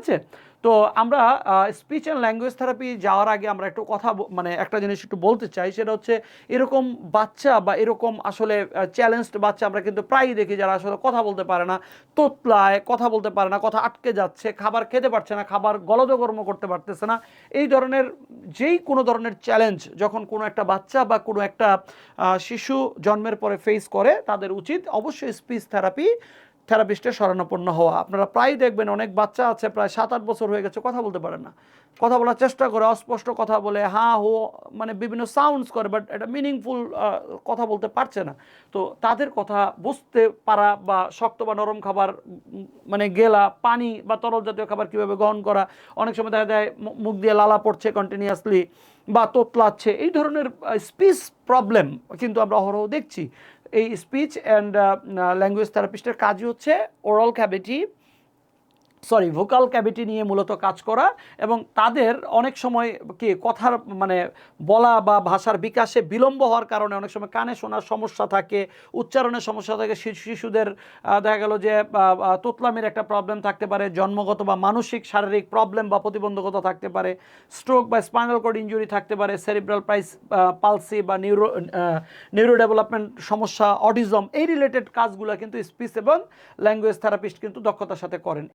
আছে? তো আমরা স্পিচ অ্যান্ড ল্যাঙ্গুয়েজ থেরাপি যাওয়ার আগে আমরা একটু কথা মানে একটা জিনিস একটু বলতে চাই, সেটা হচ্ছে এরকম বাচ্চা বা এরকম আসলে চ্যালেঞ্জড বাচ্চা আমরা কিন্তু প্রায়ই দেখি যারা আসলে কথা বলতে পারে না, তোতলায় কথা বলতে পারে না, কথা আটকে যাচ্ছে, খাবার খেতে পারছে না, খাবার গলদকর্ম করতে পারতেছে না। এই ধরনের যেই কোনো ধরনের চ্যালেঞ্জ যখন কোনো একটা বাচ্চা বা কোনো একটা শিশু জন্মের পরে ফেস করে, তাদের উচিত অবশ্যই স্পিচ থেরাপি থেরাপিস্টের শরণাপন্ন হওয়া। আপনারা প্রায় দেখবেন অনেক বাচ্চা আছে, প্রায় সাত আট বছর হয়ে গেছে, কথা বলতে পারে না। কথা বলার চেষ্টা করে, অস্পষ্ট কথা বলে, হা, হো মানে বিভিন্ন সাউন্ডস করে বাট এটা মিনিংফুল কথা বলতে পারছে না। তো তাদের কথা বুঝতে পারা বা শক্ত বা নরম খাবার মানে গেলা, পানি বা তরল জাতীয় খাবার কীভাবে গ্রহণ করা, অনেক সময় দেখা যায় মুখ দিয়ে লালা পড়ছে কন্টিনিউয়াসলি বা তোতলাচ্ছে, এই ধরনের স্পিচ প্রবলেম কিন্তু আমরা অহরহ দেখছি। এই স্পিচ অ্যান্ড ল্যাঙ্গুয়েজ থেরাপিস্টের কাজই হচ্ছে oral cavity sorry vocal cavity নিয়ে মূলত কাজ করা এবং তাদের অনেক সময় কি কথার মানে বলা বা ভাষার বিকাশে বিলম্ব হওয়ার কারণে অনেক সময় কানে শোনার সমস্যা থাকে, উচ্চারণের সমস্যা থাকে শিশু- শিশুদের দেখা গেল যে তোতলামির একটা প্রবলেম থাকতে পারে, জন্মগত বা মানসিক শারীরিক প্রবলেম বা প্রতিবন্ধকতা থাকতে পারে স্ট্রোক বা স্পাইনাল কর্ড ইঞ্জুরি থাকতে পারে সেরিব্রাল প্রাইস পালসি বা নিউরো নিউরো ডেভেলপমেন্ট সমস্যা অটিজম এই রিলেটেড কাজগুলো কিন্তু স্পিচ এবং ল্যাঙ্গুয়েজ থেরাপিস্ট কিন্তু দক্ষতার সাথে করেন।